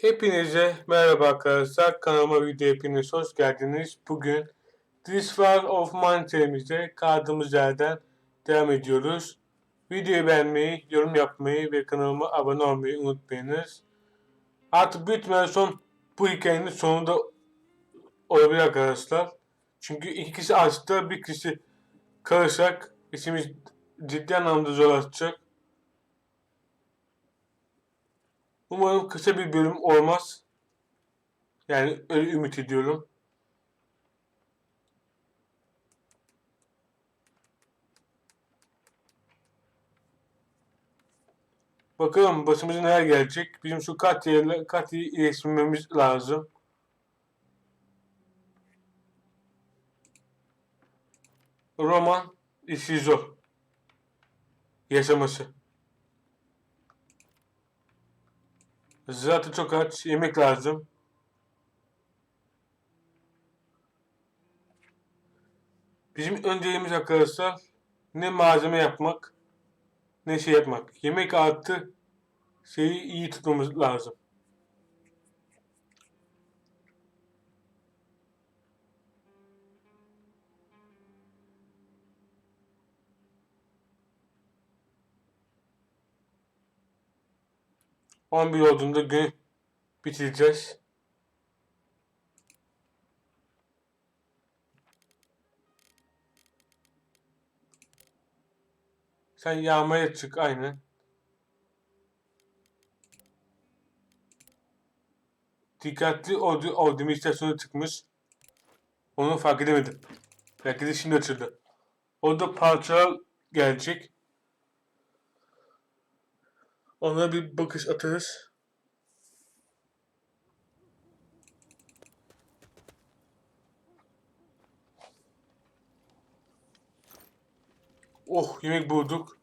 Hepinize merhaba arkadaşlar. Kanalıma video hepiniz hoş geldiniz. Bugün This War of Mine serimize kaldığımız yerden devam ediyoruz. Videoyu beğenmeyi, yorum yapmayı ve kanalıma abone olmayı unutmayınız. Artık ihtimalle son bu hikayenin sonunda olabilir arkadaşlar. Çünkü iki kişi açtı, bir kişi kalırsak işimiz ciddi anlamda zorlaşacak. Umarım kısa bir bölüm olmaz. Yani öyle ümit ediyorum. Bakalım başımıza neler gelecek. Bizim şu Katya ile Katya'yı iyileştirmemiz lazım. Roman işi. Yaşaması. Zaten çok aç. Yemek lazım. Bizim önceliğimiz arkadaşlar ne malzeme yapmak ne şey yapmak. Yemek artı şeyi iyi tutmamız lazım. On bir olduğunda gün bitireceğiz. Sen yağmaya çık aynen. Dikkatli ol, ol demonstrasyona çıkmış. Onu fark edemedim. Belki de şimdi açıldı. Orada parçalar gelecek. Ona bir bakış atarız. Oh yemek bulduk.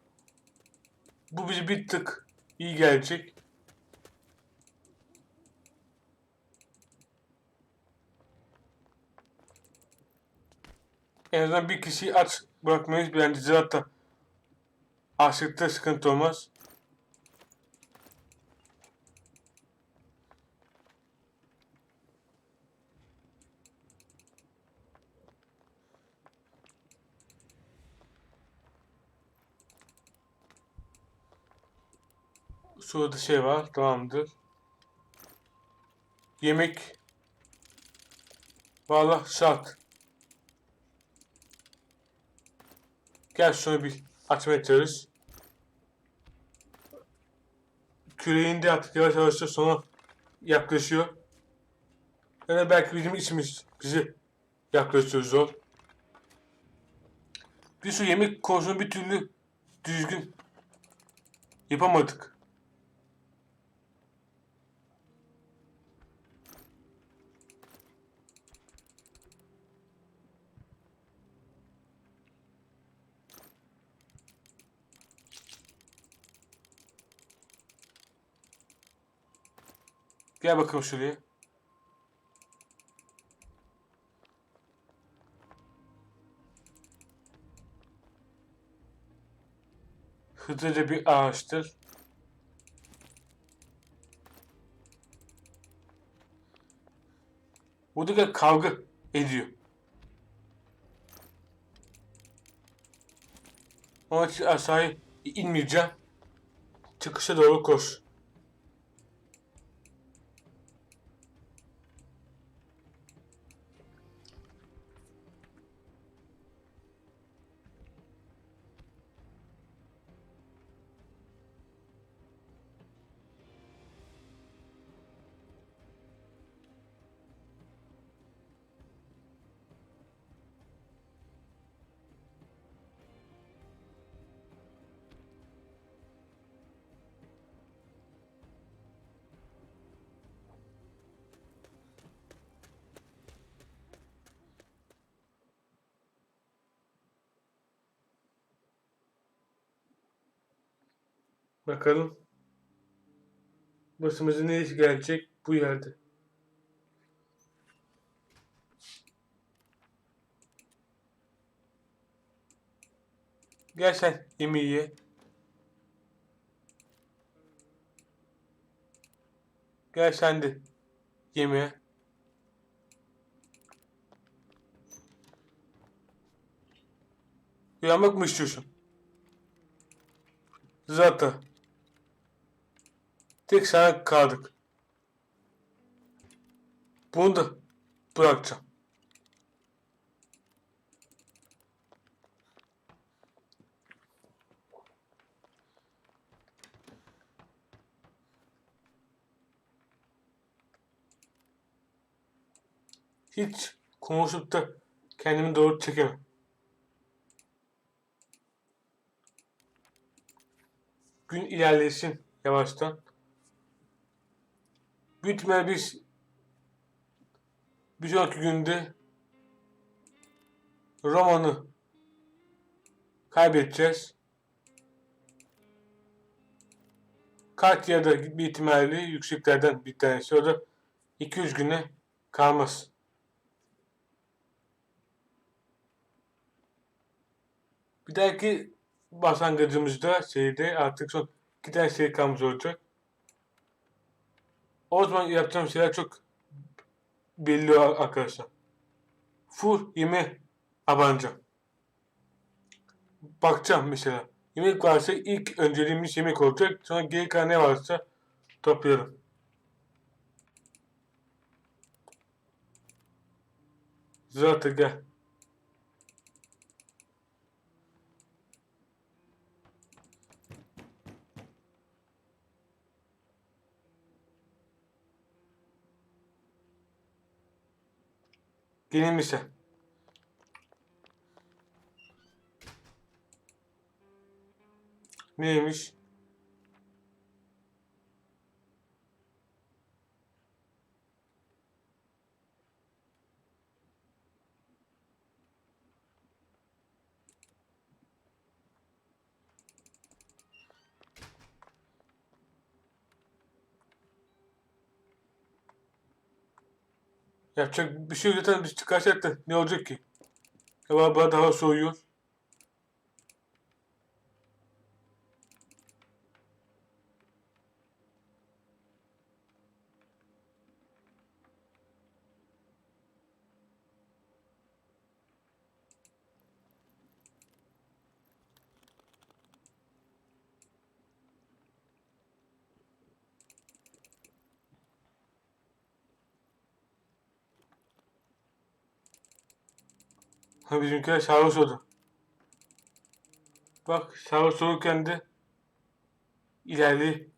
Bu bize bir tık iyi gelecek. En azından bir kişiyi aç bırakmayız. Bence zaten açlıkta sıkıntı olmaz. Şurada şey var. Tamamdır. Yemek. Valla şart. Gel şunu bir açmaya çalış. Küreğinde artık yavaş yavaş sona yaklaşıyor. Yani belki bizim içimiz bizi yaklaşıyor zor. Bir sürü yemek konusunu bir türlü düzgün yapamadık. Gel bakalım şuraya. Hızlıca bir ağaçtır. Burada kavga ediyor. Onun için aşağıya inmeyeceğim. Çıkışa doğru koş. Bakalım. Başımıza ne iş gelecek bu yerde. Gel sen yemeği ye. Gel sen de yemeğe. Uyanmak mı istiyorsun? Zaten. Tek sana kaldık. Bunu da bırakacağım. Hiç konuşup da kendimi doğru çekemem. Gün ilerlesin yavaştan. Biz bir sonraki günde romanı kaybedeceğiz. Katya'da bir ihtimalle yükseklerden bir tanesi. O da 200 güne kalmaz. Bir dahaki başlangıcımızda şeyde artık son iki tane şey kalmış olacak. O zaman yapacağım şeyler çok belli arkadaşlar. Full yeme abanacağım. Bakacağım mesela. Yemek varsa ilk önceliğimiz yemek olacak. Sonra geri kalan ne varsa topluyorum. Zaten gel. Bir sen. Neymiş? Yapacak bir şey yok zaten biz çıkarsak da ne olacak ki? Hava daha, soğuyor. Ha bizimkiler sarhoş oldu. Bak sarhoş olurken de ilerleyi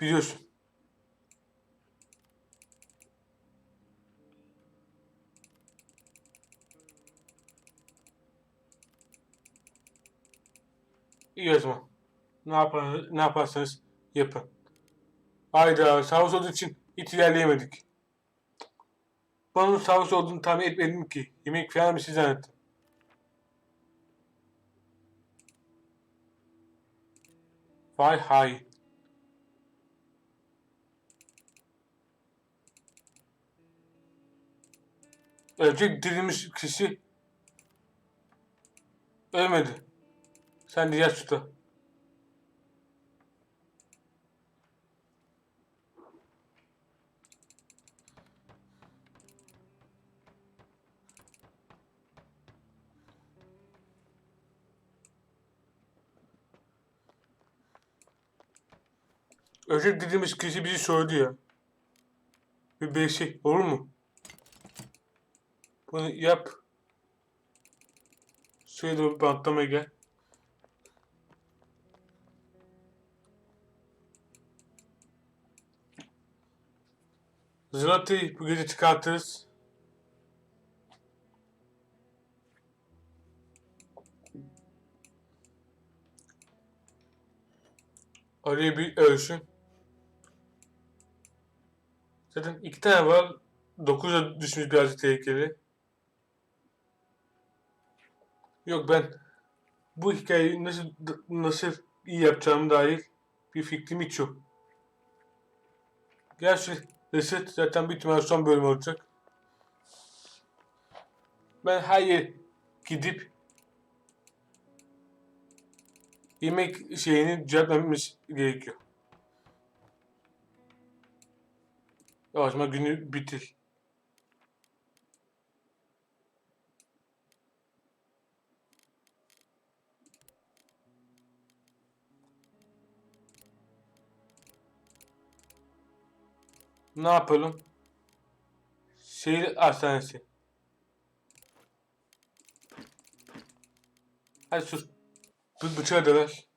biliyorsun. İyi o zaman. Ne, yapar, ne yaparsanız yapın. Hayda sarhoş olduğu için hiç ilerleyemedik. Bana sarhoş olduğunu tahmin etmedim ki. Yemek falan bir şey zannettim. Vay hay. Ölecek dirilmiş kişi ölmedi. Sen diğer suda. Ölecek dediğimiz kişi bizi söyledi ya. Bir şey olur mu? Bunu yap. Şöyle bir bantlamaya gel. Zlatı bu gece çıkartırız. Araya bir ölçün. Zaten iki tane var. 9'a düşmüş birazcık tehlikeli. Yok ben bu hikayeyi nasıl nasıl iyi yapacağım dair bir fikrim hiç yok. Gerçi reset zaten bir ihtimal son bölüm olacak. Ben her yer gidip yemek şeyini düzeltmemiz gerekiyor. Yavaşma günü bitir. Ne yapalım? Şehir hastanesi. Hadi sus. Bu bıçağı da ver.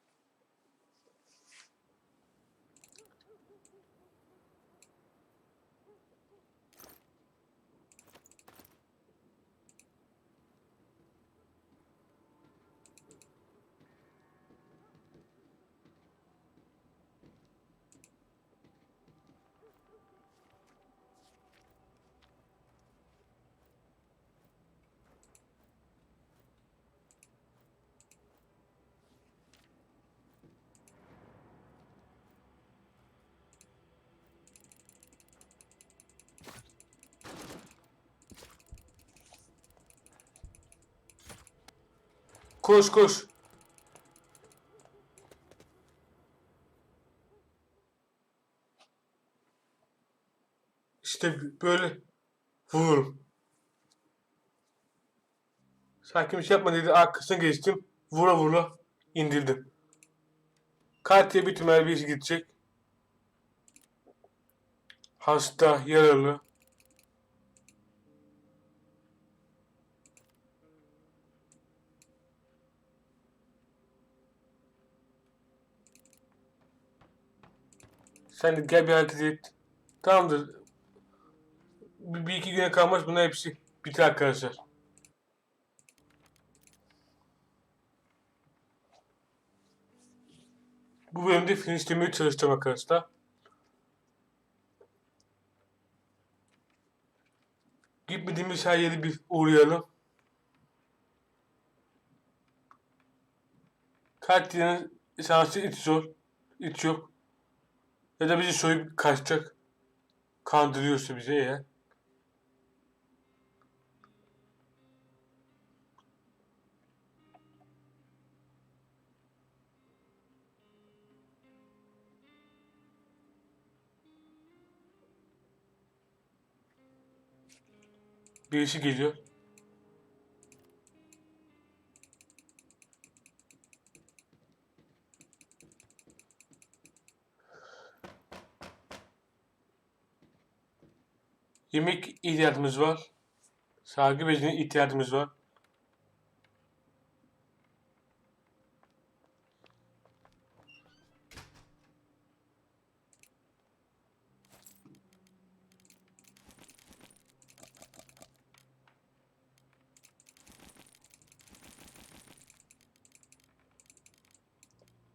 Koş koş. İşte böyle vururum. Sanki bir şey yapma dedi. Arkasına geçtim. Vura vura indirdim. Kartiye bir tümel bir gidecek. Hasta, yaralı. Sen de gel bir hareket et. Tamamdır. Bir, bir iki güne kalmaz bunlar hepsi biter arkadaşlar. Bu bölümde finishlemeye çalışacağım arkadaşlar. Gitmediğimiz her yeri bir uğrayalım. Katya'nın şansı hiç zor. Hiç yok. Ya da bizi soyup kaçacak. Kandırıyorsa bizi eğer. Birisi geliyor. Yemek ihtiyacımız var. Sargı bezine ihtiyacımız var.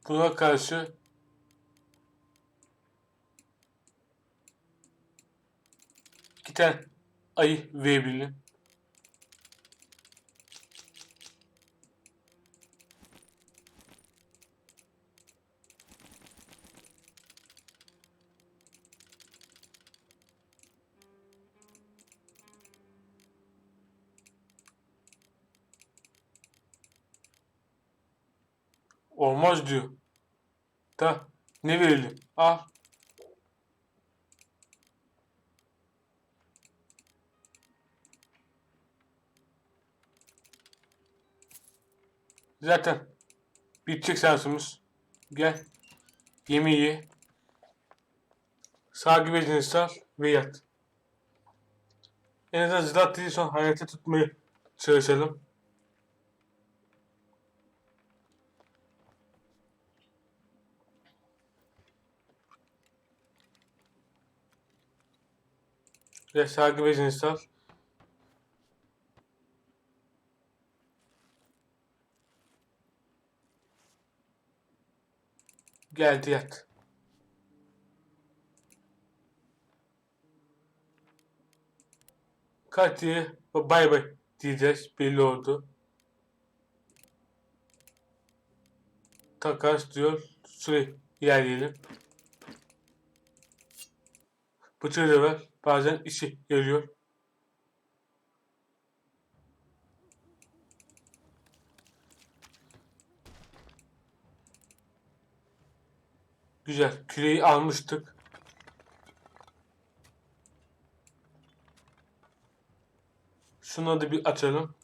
Buna karşı tane ayı verebilirim. Olmaz diyor. Da ne verelim? Al. Zaten bitecek şansımız. Gel. Yemeği ye. Sağ gibi sar ve yat. En azından zılat son hayata tutmaya çalışalım. Ve sargı bezini sar. Geldi yat. Katya'ya bay bay diyeceğiz. Belli oldu. Takas diyor. Süre ilerleyelim. Bıçağı da ver. Bazen işi geliyor. Güzel. Küreyi almıştık. Şunu da bir açalım.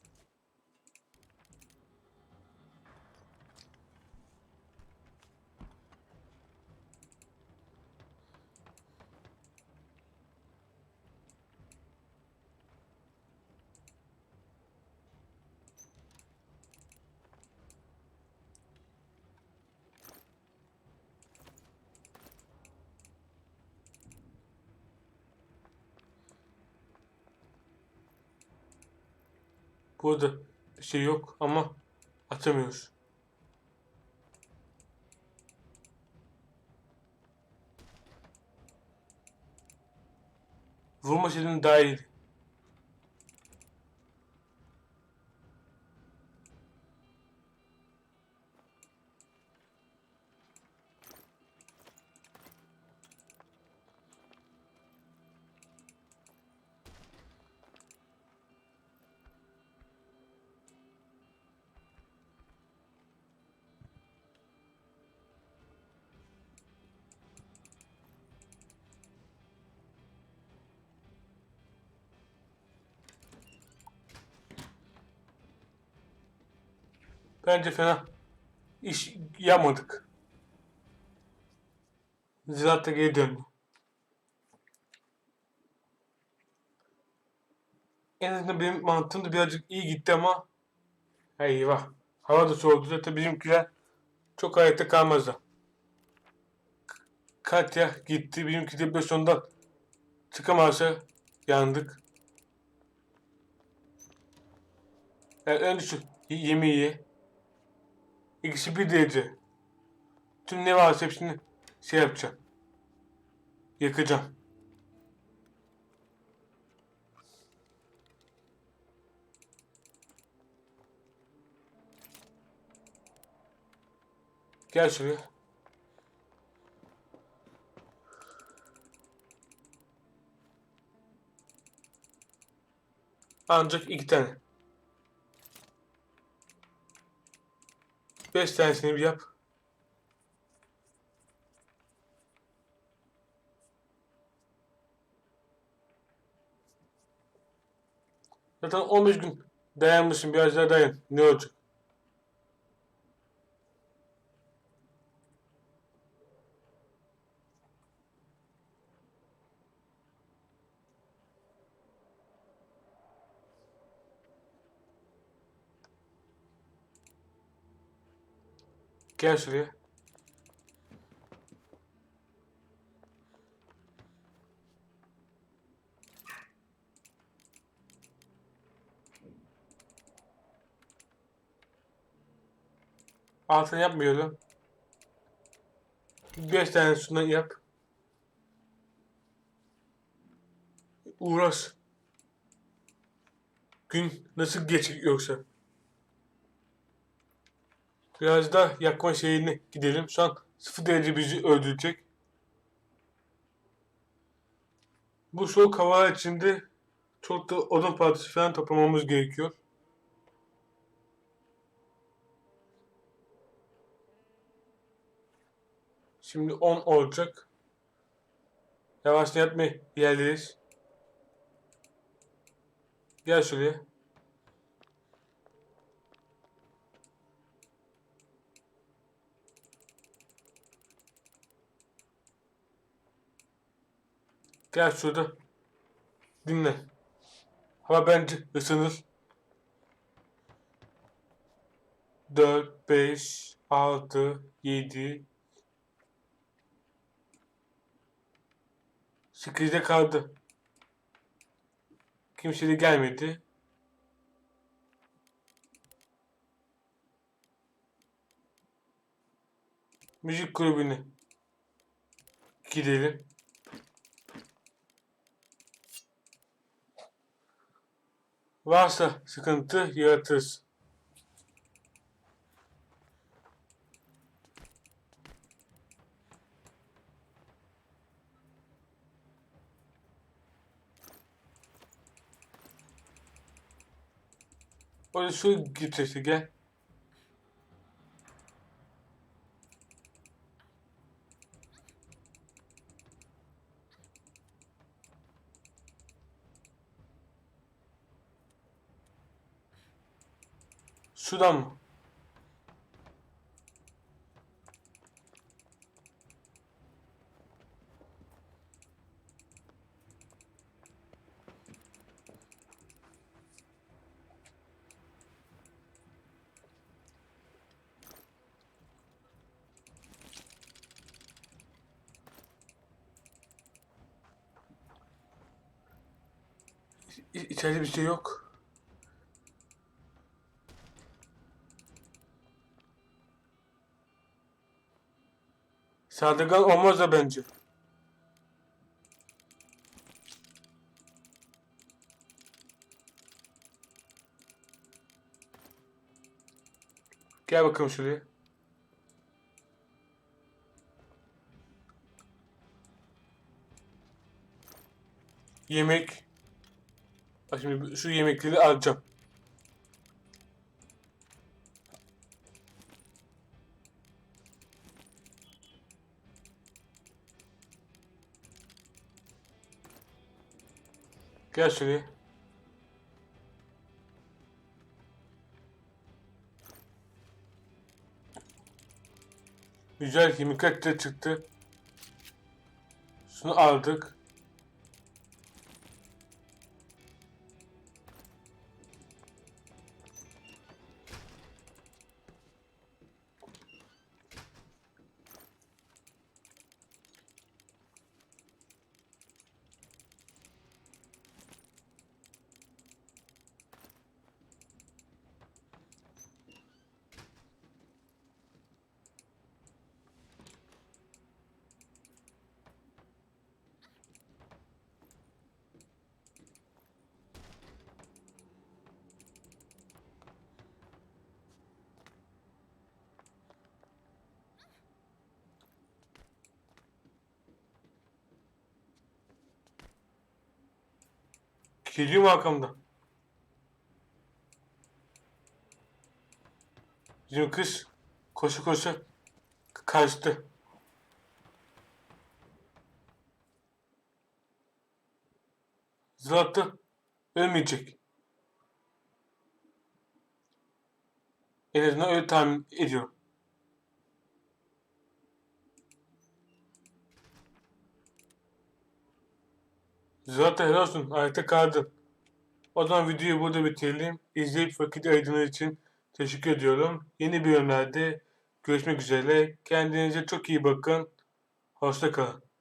Burada bir şey yok ama atamıyoruz. Vurma şeklin daha iyiydi. Bence fena iş yapmadık. Ziraat da geri döndü. En azından benim mantığım da birazcık iyi gitti ama eyvah. Hava da soğudu. Zaten bizimkiler çok ayakta kalmazlar. Katya gitti. Bizimki depresyondan çıkamazsa yandık. Yani önce şu yemeği ye. İkisi bir derece. Tüm ne varsa hepsini şey yapacağım. Yakacağım. Gel şuraya. Ancak iki tane. Beş tanesini bir yap. Zaten 15 gün dayanmışsın. Biraz daha dayan. Ne olacak? Gel şuraya. Altını yapmıyorum. Beş tane şundan yap. Uğraş. Gün nasıl geçecek yoksa? Biraz da yakma şeyine gidelim. Şu an 0 derece bizi öldürecek. Bu soğuk hava içinde çok da odun parçası falan toplamamız gerekiyor. Şimdi 10 olacak. Yavaş yatma yerdeyiz. Gel şuraya. Gel şurada. Dinle. Hava bence ısınır. 4, 5, 6, 7, 8'de kaldı. Kimse de gelmedi. Müzik kulübüne gidelim. Varsa sıkıntı yaratırız. Orada su getirdi gel. Şuradan mı? İ- bir şey yok. Saldırgan olmaz da bence. Gel bakalım şuraya. Yemek. Bak şimdi şu yemekleri alacağım. Gel şuraya. Güzel de çıktı. Şunu aldık. Geliyor mu arkamda? Bizim kız koşu koşu kaçtı. Zılattı. Ölmeyecek. En azından öyle tahmin ediyorum. Zaten helal olsun. Ayakta kaldın. O zaman videoyu burada bitirelim. İzleyip vakit ayırdığınız için teşekkür ediyorum. Yeni bölümlerde görüşmek üzere. Kendinize çok iyi bakın. Hoşça kalın.